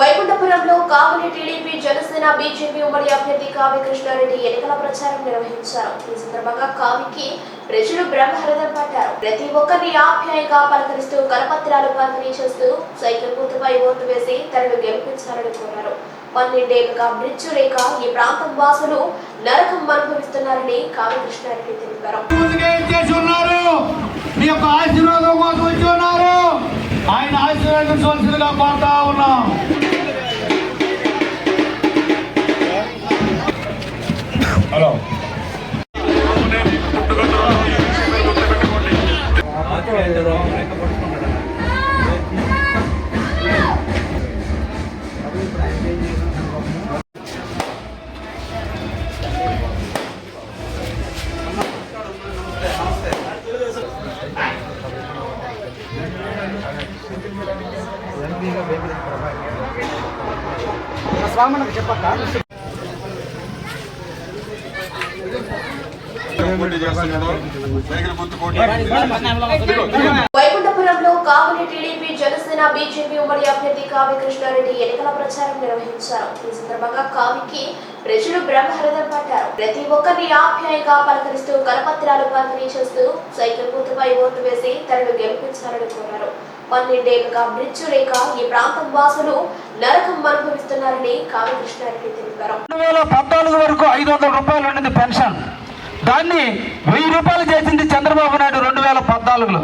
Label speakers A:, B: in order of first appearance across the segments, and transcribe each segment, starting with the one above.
A: వైకుంఠపురంలో Kavali TDP Janasena BJP ఉమ్మడి అభ్యర్థి కావి కృష్ణారెడ్డి ఎన్నికల ప్రచారం నిర్వహించారు. ఈ సందర్భంగా కావికి ప్రజలు బ్రహ్మరథం పట్టారు. ప్రతి ఒక్కరిని ఆప్యాయంగా పలకరిస్తూ కరపత్రాలు పంపిణీ చేస్తూ సైకిల్ గుర్తుపై ఓటు వేసి తనను గెలిపించాలని కోరారు. పన్నెండేళ్ళుగా బ్రిడ్జు లేక ఈ ప్రాంతం వాసులు నరకం అనుభవిస్తున్నారని కావి కృష్ణారెడ్డి తెలిపారు.
B: ముందుగా మీ యొక్క ఆశీర్వాదం కోసం వచ్చి ఉన్నారు. ఆయన ఆశీర్వదించవలసిందిగా కోరుతా ఉన్నాం.
C: పోటీ చేస్తున్నాడు
A: వైకుంఠపురంలో కావలి టీడీపీ జనసేన బీజేపీ ఉమ్మడి అభ్యర్థి కావి కృష్ణారెడ్డి ఎన్నికల ప్రచారం నిర్వహించారు. ఈ సందర్భంగా కావికి ప్రజలు బ్రహ్మరథం పట్టారు. ప్రతి ఒక్కరిని ఆప్యాయంగా పలకరిస్తూ కరపత్రాలు పంపిణీ చేస్తూ సైకిల్ గుర్తుపై ఓటు వేసి తనను గెలిపించాలని కోరారు. పన్నెండేళ్ళుగా మృత్యు రేఖ ఈ ప్రాంతం వాసులు నరకం అనుభవిస్తున్నారని కామకృష్ణారెడ్డి తెలిపారు.
B: రెండు వేల పద్నాలుగు వరకు ఐదు వందల రూపాయలు ఉండింది పెన్షన్. దాన్ని వెయ్యి రూపాయలు చేసింది చంద్రబాబు నాయుడు రెండు వేల పద్నాలుగులో.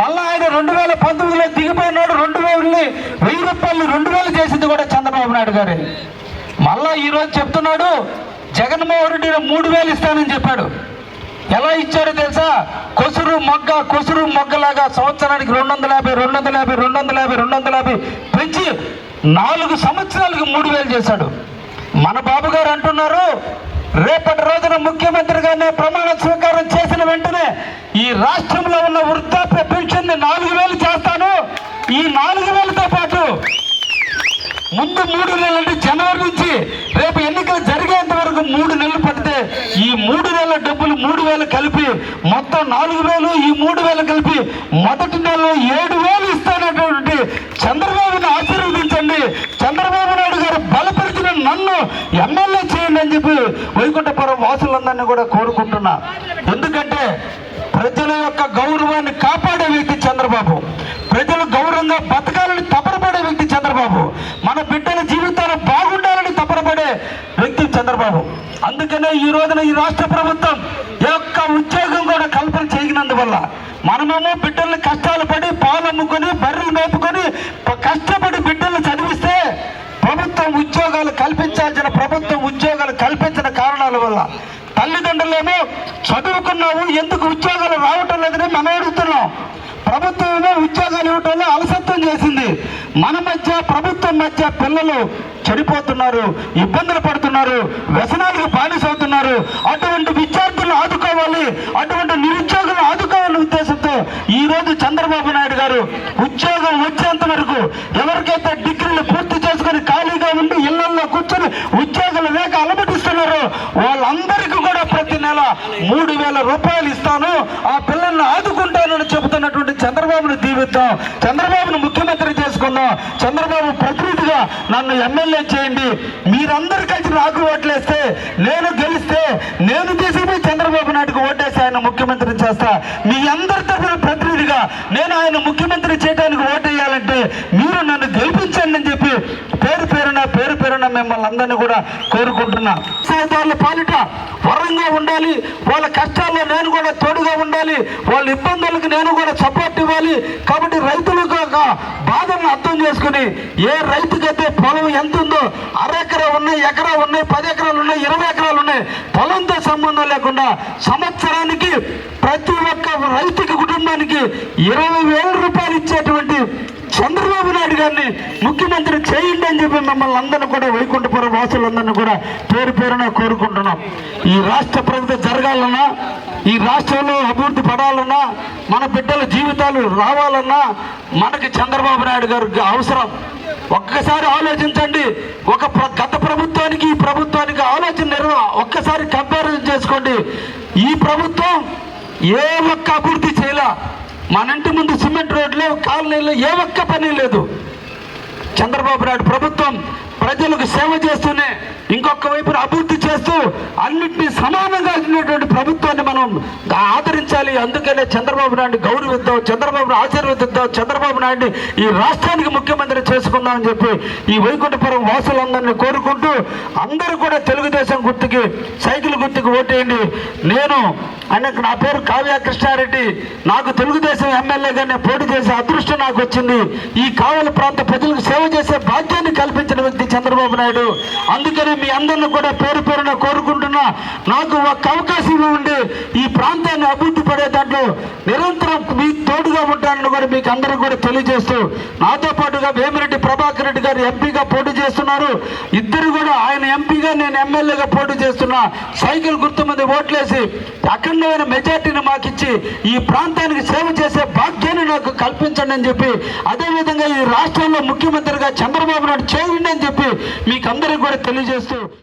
B: మళ్ళా ఆయన రెండు వేల పంతొమ్మిదిలో దిగిపోయినాడు రెండు వేలని వెయ్యి రూపాయలు రెండు వేలు చేసింది కూడా చంద్రబాబు నాయుడు గారే. మళ్ళా ఈరోజు చెప్తున్నాడు జగన్మోహన్ రెడ్డి మూడు వేలు ఇస్తానని చెప్పాడు. ఎలా ఇచ్చాడో తెలుసా? కొసురు మొగ్గ కొసురు మొగ్గలాగా సంవత్సరానికి రెండు వందల యాభై రెండు వందల యాభై రెండు వందల యాభై రెండు వందల యాభై పెంచి నాలుగు సంవత్సరాలకు మూడు వేలు చేశాడు. మన బాబు గారు అంటున్నారు రేపటి రోజున ముఖ్యమంత్రిగానే ప్రమాణ స్వీకారం చేసిన వెంటనే ఈ రాష్ట్రంలో ఉన్న వృద్ధాప్య పెన్షన్ నాలుగు వేలు చేస్తాను. ఈ నాలుగు వేలు ముందు మూడు నెలలు అంటే జనవరి నుంచి రేపు ఎన్నికలు జరిగేంత వరకు మూడు నెలలు పడితే ఈ మూడు నెలల డబ్బులు మూడు వేలు కలిపి మొత్తం నాలుగు వేలు ఈ మూడు వేలు కలిపి మొదటి నెలలో ఏడు వేలు ఇస్తానటువంటి చంద్రబాబుని ఆశీర్వదించండి. చంద్రబాబు నాయుడు గారు బలపరిచిన నన్ను ఎమ్మెల్యే చేయండి అని చెప్పి వైకుంఠపురం వాసులందరినీ కూడా కోరుకుంటున్నా. ఎందుకంటే ప్రజల యొక్క గౌరవాన్ని కాపాడే వ్యక్తి చంద్రబాబు ప్రజలు గౌరవంగా బతకాలని తపనపడే వ్యక్తి చంద్రబాబు మన బిడ్డల జీవితాలు బాగుండాలని తపనపడే వ్యక్తి చంద్రబాబు. అందుకనే ఈ రోజున ఈ రాష్ట్ర ప్రభుత్వం యొక్క ఉద్యోగం కూడా కల్పన చేయనందువల్ల మనమేమో బిడ్డల్ని కష్టాలు పడి పాలు అమ్ముకొని బర్రెలు మేపుకొని కష్టపడి బిడ్డల్ని చదివిస్తే ప్రభుత్వం ఉద్యోగాలు కల్పించాల్సిన ప్రభుత్వం ఉద్యోగాలు కల్పించిన కారణాల వల్ల తల్లిదండ్రులేమో చదువుకున్నావు ఎందుకు ఉద్యోగాలు రావటం లేదని మనం అడుగుతున్నాం. ప్రభుత్వమే ఉద్యోగాలు ఇవ్వటంలో అలసత్వం చేసింది. మన మధ్య ప్రభుత్వం మధ్య పిల్లలు చెడిపోతున్నారు ఇబ్బందులు పడుతున్నారు వ్యసనాలకు బానిసవుతున్నారు. అటువంటి విద్యార్థులను ఆదుకోవాలి అటువంటి నిరుద్యోగులను ఆదుకోవాలనే ఉద్దేశంతో ఈ రోజు చంద్రబాబు నాయుడు గారు ఉద్యోగం వచ్చేంత వరకు ఎవరికైతే డిగ్రీలు పూర్తి చేసుకొని ఖాళీగా ఉండి ఇళ్ళలో కూర్చొని ఉద్యోగాలు లేక అలమటిస్తున్నారో వాళ్ళందరికీ కూడా ప్రతి నెల మూడు వేల రూపాయలు ఇస్తాను. ఆ పిల్లల్ని ఆదుకుంటానని చెబుతున్నటువంటి చంద్రబాబును దీవిద్దాం. చంద్రబాబును ముఖ్యమంత్రి చేసుకుందాం. చంద్రబాబు ప్రతినిధిగా నన్ను ఎమ్మెల్యే చేయండి. మీరందరూ కలిసి నాకు ఓట్లేస్తే నేను గెలిస్తే నేను తీసుకుపోయి చంద్రబాబు నాయుడుకు ఓటేసి ఆయన ముఖ్యమంత్రి చేస్తా. మీ అందరి తరఫున ప్రతినిధిగా నేను ఆయన ముఖ్యమంత్రి చేయడానికి ఓటేయాలంటే మీ నన్ను గెలిపించండి అని చెప్పి పేరు పేరున పేరు మిమ్మల్ని అందరినీ కూడా కోరుకుంటున్నా. సహోదరుల పాలిట వరంగా ఉండాలి. వాళ్ళ కష్టాల్లో నేను కూడా తోడుగా ఉండాలి. వాళ్ళ ఇబ్బందులకు నేను కూడా సపోర్ట్ ఇవ్వాలి. కాబట్టి రైతులకు బాధను బాధలను అర్థం చేసుకుని ఏ రైతుకైతే పొలం ఎంత ఉందో అరెకరా ఉన్నాయి ఎకరా ఉన్నాయి పది ఎకరాలు ఉన్నాయి ఇరవై ఎకరాలు ఉన్నాయి పొలంతో సంబంధం లేకుండా సంవత్సరానికి ప్రతి ఒక్క రైతుకి కుటుంబానికి ఇరవై వేల రూపాయలు ఇచ్చేటువంటి చంద్రబాబు నాయుడు గారిని ముఖ్యమంత్రి చేయండి అని చెప్పి మిమ్మల్ని అందరినీ కూడా వైకుంఠపురం వాసులందరినీ కూడా పేరు పేరున కోరుకుంటున్నాం. ఈ రాష్ట్ర ప్రగతి జరగాలన్నా ఈ రాష్ట్రంలో అభివృద్ధి పడాలన్నా మన బిడ్డల జీవితాలు రావాలన్నా మనకి చంద్రబాబు నాయుడు గారికి అవసరం. ఒక్కసారి ఆలోచించండి. ఒక ప్ర- గత ప్రభుత్వానికి ఈ ప్రభుత్వానికి ఆలోచన నిర్వ ఒక్కసారి కంపారిజన్ చేసుకోండి. ఈ ప్రభుత్వం ఏ ఒక్క అభివృద్ధి చేయాలి మన ఇంటి ముందు సిమెంట్ రోడ్లు కాలనీలు ఏ ఒక్క పని లేదు. చంద్రబాబు నాయుడు ప్రభుత్వం ప్రజలకు సేవ చేస్తూనే ఇంకొక వైపున అభివృద్ధి చేస్తూ అన్నింటినీ సమానంగా ఉన్నటువంటి ప్రభుత్వాన్ని మనం ఆదరించాలి. అందుకనే చంద్రబాబు నాయుడు గౌరవిద్దాం చంద్రబాబు ఆశీర్వదిద్దాం చంద్రబాబు నాయుడు ఈ రాష్ట్రానికి ముఖ్యమంత్రి చేసుకుందామని చెప్పి ఈ వైకుంఠపురం వాసులందరినీ కోరుకుంటూ అందరూ కూడా తెలుగుదేశం గుర్తుకి సైకిల్ గుర్తుకి ఓటేయండి. నేను అనేక నా పేరు కావ్య కృష్ణారెడ్డి. నాకు తెలుగుదేశం ఎమ్మెల్యేగా నేను పోటీ చేసే అదృష్టం నాకు వచ్చింది. ఈ కావలి ప్రాంత ప్రజలకు సేవ చేసే భాగ్యాన్ని కల్పించిన వ్యక్తి చంద్రబాబు నాయుడు. అందుకని మీ అందరిని కూడా పేరు పేరున కోరుకుంటున్నా నాకు ఒక అవకాశం ఉండి ఈ ప్రాంతాన్ని అభివృద్ధి పడే దాంట్లో నిరంతరం మీ తోడు మరి మీకు అందరికీ కూడా తెలియజేస్తూ నాతో పాటుగా వేమిరెడ్డి ప్రభాకర్ రెడ్డి గారు ఎంపీగా పోటీ చేస్తున్నారు. ఇద్దరు కూడా ఆయన ఎంపీగా నేను ఎమ్మెల్యేగా పోటీ చేస్తున్నా. సైకిల్ గుర్తు మీద ఓట్లేసి అఖండమైన మెజార్టీని మాకు ఇచ్చి ఈ ప్రాంతానికి సేవ చేసే భాగ్యాన్ని నాకు కల్పించండి అని చెప్పి అదేవిధంగా ఈ రాష్ట్రంలో ముఖ్యమంత్రిగా చంద్రబాబు నాయుడు చేయండి అని చెప్పి మీకు అందరికీ కూడా తెలియజేస్తూ